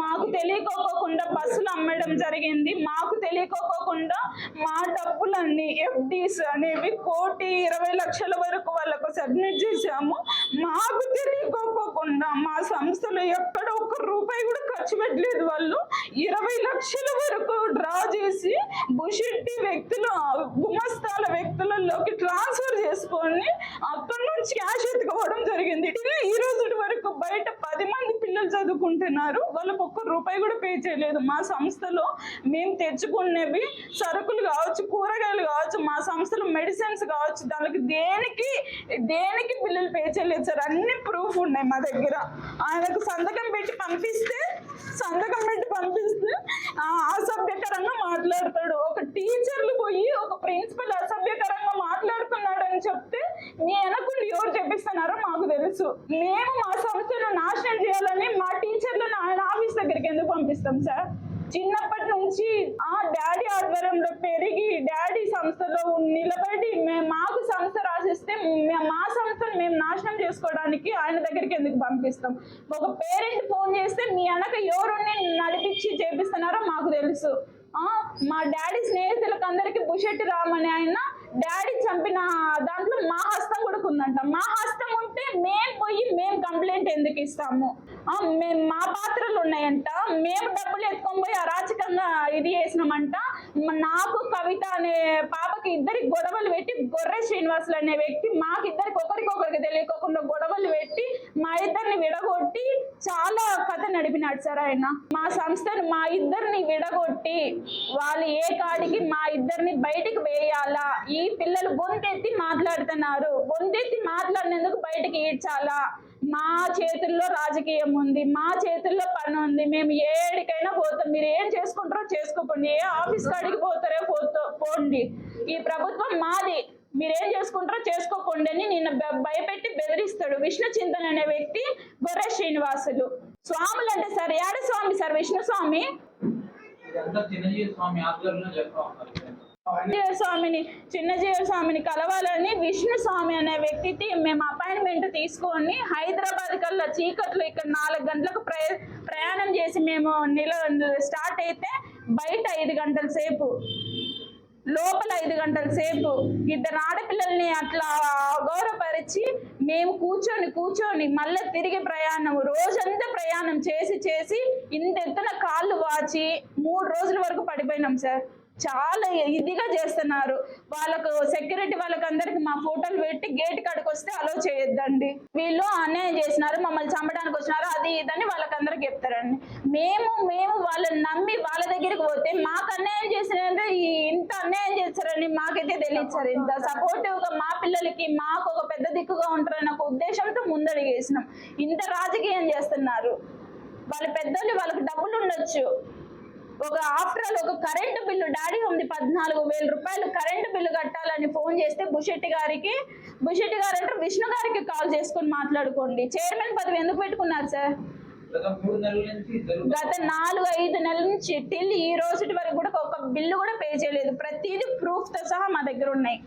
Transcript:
మాకు తెలియకోకుండా బస్సులు అమ్మడం జరిగింది. మాకు తెలియకోకుండా మా డబ్బులన్నీ ఎఫ్డీస్ అనేవి కోటి ఇరవై లక్షల వరకు వాళ్ళకు సబ్మిట్ చేశాము. మాకు తెలియకోకుండా మా సంస్థలో ఎక్కడ ఒక్క రూపాయి కూడా ఖర్చు పెట్టలేదు వాళ్ళు. ఇరవై లక్షల వరకు డ్రా చేసి బుషెట్టి వ్యక్తులు గుమస్తాల వ్యక్తులలోకి ట్రాన్స్ఫర్ చేసుకొని అక్కడి నుంచి క్యాష్ ఎత్తుకోవడం జరిగింది ఇలా ఈ రోజు వరకు బయట పది మంది పిల్లలు చదువుకుంటున్నారు. వాళ్ళకు ఒక్క రూపాయి కూడా పే చేయలేదు. మా సంస్థలో మేము తెచ్చుకునేవి సరుకులు కావచ్చు కూరగాయలు కావచ్చు మా సంస్థలో మెడిసిన్స్ కావచ్చు దానికి దేనికి దేనికి బిల్లులు పే చేయలేదు సార్. అన్ని ప్రూఫ్ ఉన్నాయి మా దగ్గర. ఆయనకు సంతకం పెట్టి పంపిస్తే సంతకం పెట్టి పంపిస్తే అసభ్యకరంగా మాట్లాడతాడు. ఒక టీచర్లు పోయి ఒక ప్రిన్సిపల్ అసభ్య వెనకుండా ఎవరు చెప్పిస్తున్నారో మాకు తెలుసు. మేము మా సంస్థను నాశనం చేయాలని మా టీచర్లు ఆఫీస్ దగ్గరికి ఎందుకు పంపిస్తాం సార్? చిన్నప్పటి నుంచి ఆ డాడీ ఆధ్వర్యంలో పెరిగి డాడీ సంస్థలో నిలబడి మేము మాకు సంస్థ రాసిస్తే మా సంస్థను మేము నాశనం చేసుకోవడానికి ఆయన దగ్గరికి ఎందుకు పంపిస్తాం? ఒక పేరెంట్ ఫోన్ చేస్తే మీ వెనక ఎవరుని నడిపించి చేపిస్తున్నారో మాకు తెలుసు. మా డాడీ స్నేహితులకు అందరికి బుషెట్ రామని ఆయన డాడీ చంపిన దాంట్లో మా హస్తం కూడా ఉందంట మా హస్తం ఉంటే మేము పోయి మేము కంప్లైంట్ ఎందుకు మేము మా పాత్రలు ఉన్నాయంట. మేము డబ్బులు ఎత్తుకొని పోయి అరాచకంగా ఇది చేసినామంట. నాకు కవిత అనే పాపకి ఇద్దరికి గొడవలు పెట్టి గొర్రె శ్రీనివాసులు అనే వ్యక్తి మాకు ఇద్దరికి ఒకరికొకరికి తెలియకోకుండా గొడవలు పెట్టి మా ఇద్దరిని విడగొట్టి చాలా కథ నడిపినాడు సార్ ఆయన. మా సంస్థను మా ఇద్దరిని విడగొట్టి వాళ్ళు ఏ కాడికి మా ఇద్దరిని బయటికి వేయాలా? ఈ పిల్లలు గొంతెత్తి మాట్లాడుతున్నారు. గొంతెత్తి మాట్లాడినందుకు బయటికి ఈడ్చాలా? మా చేతుల్లో రాజకీయం ఉంది. మా చేతుల్లో పని ఉంది. మేము ఏడికైనా పోతాం. మీరు ఏం చేసుకుంటారో చేసుకోకండి. ఏ ఆఫీస్ కాడికి పోతారో పోతో పోండి. ఈ ప్రభుత్వం మాది. మీరేం చేసుకుంటారో చేసుకోకండి అని నిన్న భయపెట్టి బెదిరిస్తాడు విష్ణు చింతన అనే వ్యక్తి గొర్రె శ్రీనివాసులు. స్వాములు అంటే సార్ యాడ స్వామి సార్ విష్ణు స్వామి? స్వామి ఆధ్వర్యంలో స్వామిని చిన్నజీవ స్వామిని కలవాలని విష్ణు స్వామి అనే వ్యక్తికి మేము అపాయింట్మెంట్ తీసుకొని హైదరాబాద్ కల్లా చీకట్లో ఇక్కడ నాలుగు గంటలకు ప్రయాణం చేసి మేము నిల స్టార్ట్ అయితే బయట ఐదు గంటల సేపు లోపల ఐదు గంటల సేపు ఇద్దరు ఆడపిల్లల్ని అట్లా గౌరవపరిచి మేము కూర్చొని కూర్చొని మళ్ళీ తిరిగి ప్రయాణం రోజంతా ప్రయాణం చేసి చేసి ఇంత ఎత్తున కాళ్ళు వాచి మూడు రోజుల వరకు పడిపోయినాం సార్. చాలా ఇదిగా చేస్తున్నారు. వాళ్ళకు సెక్యూరిటీ వాళ్ళకి అందరికి మా ఫోటోలు పెట్టి గేట్ కాడికి వస్తే అలో చేయొద్దండి. వీళ్ళు అన్యాయం చేసినారు మమ్మల్ని చంపడానికి వచ్చినారు అది ఇదని వాళ్ళకి అందరికి చెప్తారండి. మేము మేము వాళ్ళని నమ్మి వాళ్ళ దగ్గరికి పోతే మాకు అన్యాయం చేసిన ఈ ఇంత అన్యాయం చేస్తారని మాకైతే తెలియచారు ఇంత సపోర్టివ్గా మా పిల్లలకి మాకు ఒక పెద్ద దిక్కుగా ఉంటారని ఒక ఉద్దేశంతో ముందడిగేసినాం ఇంత రాజకీయం చేస్తున్నారు. వాళ్ళ పెద్దలు వాళ్ళకి డబ్బులు ఉండొచ్చు. ఒక ఆఫ్టర్ ఒక కరెంటు బిల్లు డాడీ ఉంది పద్నాలుగు వేల రూపాయలు కరెంటు బిల్లు కట్టాలని ఫోన్ చేస్తే బుషెట్టి గారికి బుషెట్టి గారు అంటే విష్ణు గారికి కాల్ చేసుకొని మాట్లాడుకోండి. చైర్మన్ పదవి ఎందుకు పెట్టుకున్నారు సార్ గత నాలుగు ఐదు నెలల నుంచి టిల్ ఈ రోజు వరకు కూడా ఒక బిల్లు కూడా పే చేయలేదు. ప్రతిదీ ప్రూఫ్తో సహా మా దగ్గర ఉన్నాయి.